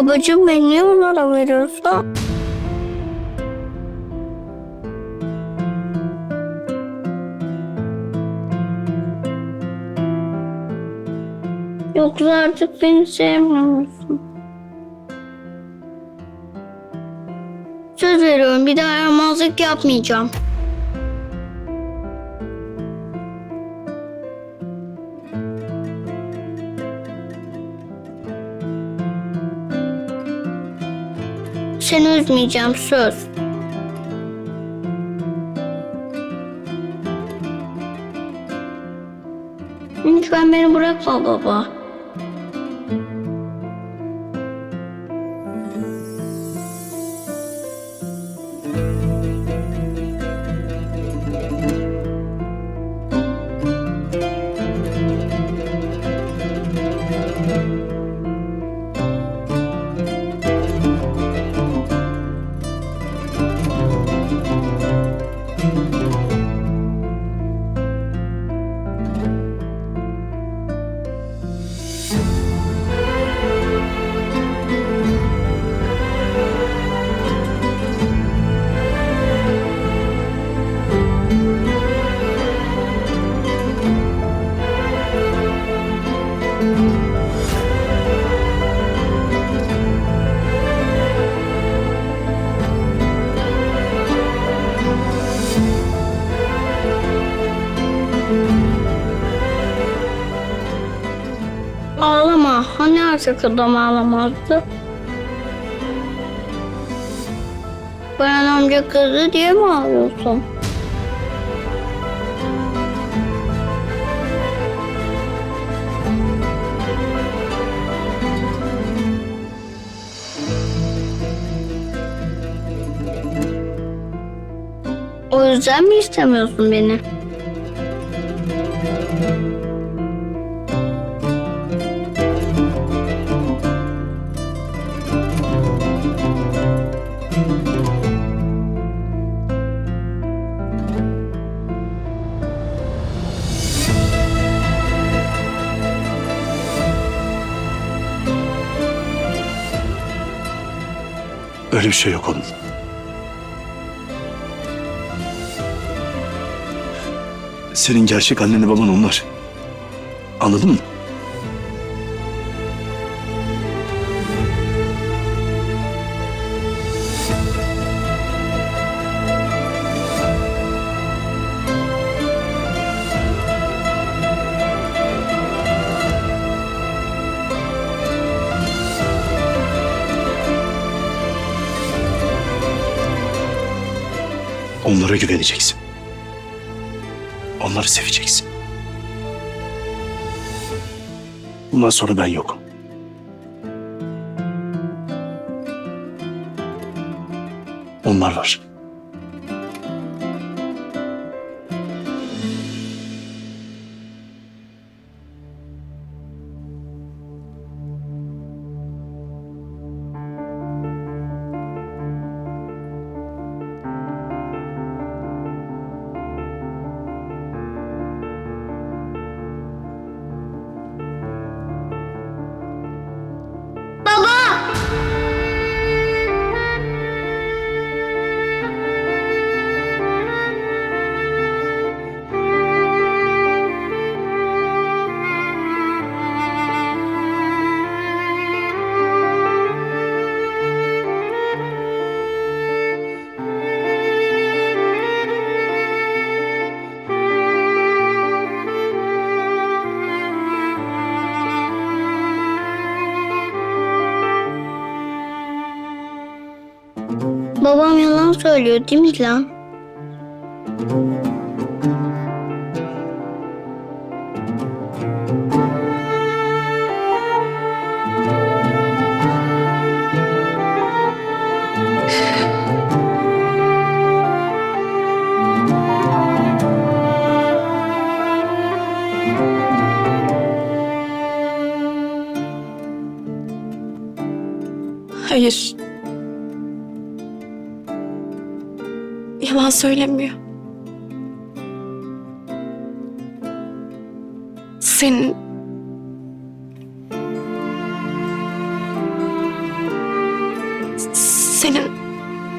Babacığım beni niye onlara veriyorsun? Yoksa artık beni sevmiyor musun? Söz veriyorum bir daha yaramazlık yapmayacağım. Seni üzmeyeceğim söz. Lütfen beni bırakma baba. Artık adam ağlamazdı? Bayan amca kızı diye mi ağlıyorsun? O yüzden mi istemiyorsun beni? Öyle bir şey yok onun. Senin gerçek annenle baban onlar. Anladın mı? Onlara güveneceksin. Onları seveceksin. Bundan sonra ben yokum. Onlar var. Yalan söylüyor değil mi lan? Hayır. Yalan söylemiyor. Senin Senin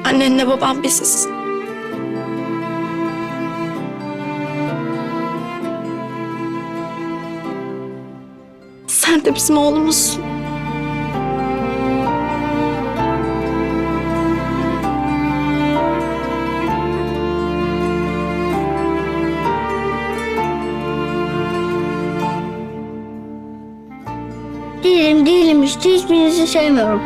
annenle baban biziz. Sen de bizim oğlumuzsun. hiç hiçbirinizi sevmiyorum.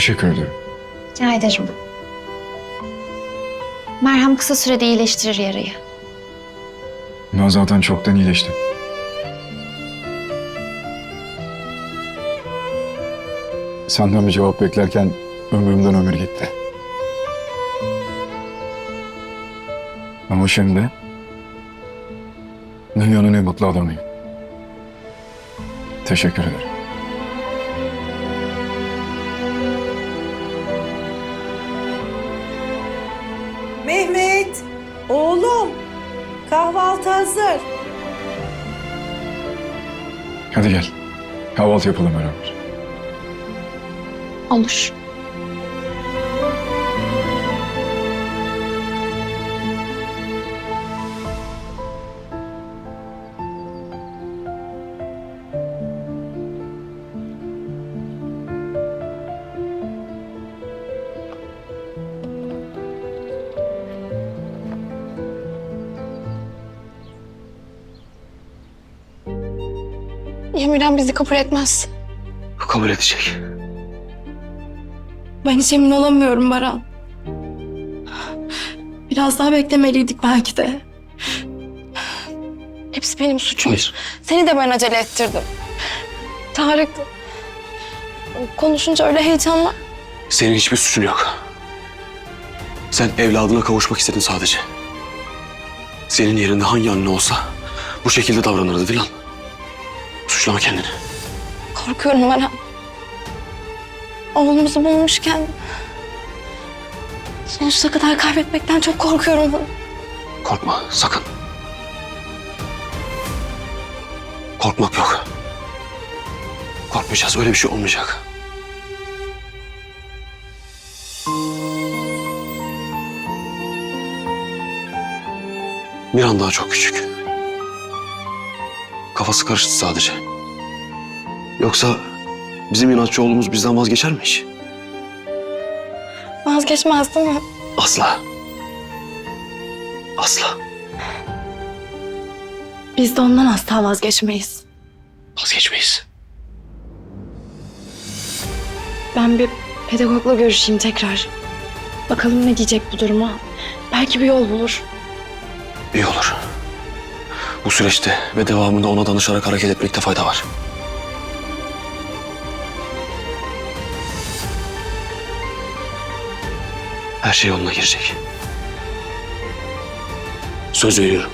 Teşekkür ederim. Rica ederim. Merhem kısa sürede iyileştirir yarayı. Naz zaten çoktan iyileşti. Senden bir cevap beklerken ömrümden ömür gitti. Ama şimdi dünyanın en mutlu adamıyım. Teşekkür ederim. Mehmet, oğlum. Kahvaltı hazır. Hadi gel. Kahvaltı yapalım beraber. Olur. Emirhan bizi kabul etmez. Kabul edecek. Ben hiç emin olamıyorum Baran. Biraz daha beklemeliydik belki de. Hepsi benim suçum. Hayır. Seni de ben acele ettirdim. Tarık konuşunca öyle heyecanla. Senin hiçbir suçun yok. Sen evladına kavuşmak istedin sadece. Senin yerinde hangi anne olsa bu şekilde davranırdı Dilan. Suçlama kendini. Korkuyorum Baran. Oğlumuzu bulmuşken sonsuza kadar kaybetmekten çok korkuyorum. Korkma sakın. Korkmak yok. Korkmayacağız öyle bir şey olmayacak. Miran daha çok küçük. Kafası karıştı sadece. Yoksa bizim inatçı oğlumuz bizden vazgeçer mi hiç? Vazgeçmez değil mi? Asla. Asla. Biz de ondan asla vazgeçmeyiz. Vazgeçmeyiz. Ben bir pedagogla görüşeyim tekrar. Bakalım ne diyecek bu duruma. Belki bir yol bulur. İyi olur. Bu süreçte ve devamında ona danışarak hareket etmekte fayda var. Her şey yoluna girecek. Söz veriyorum.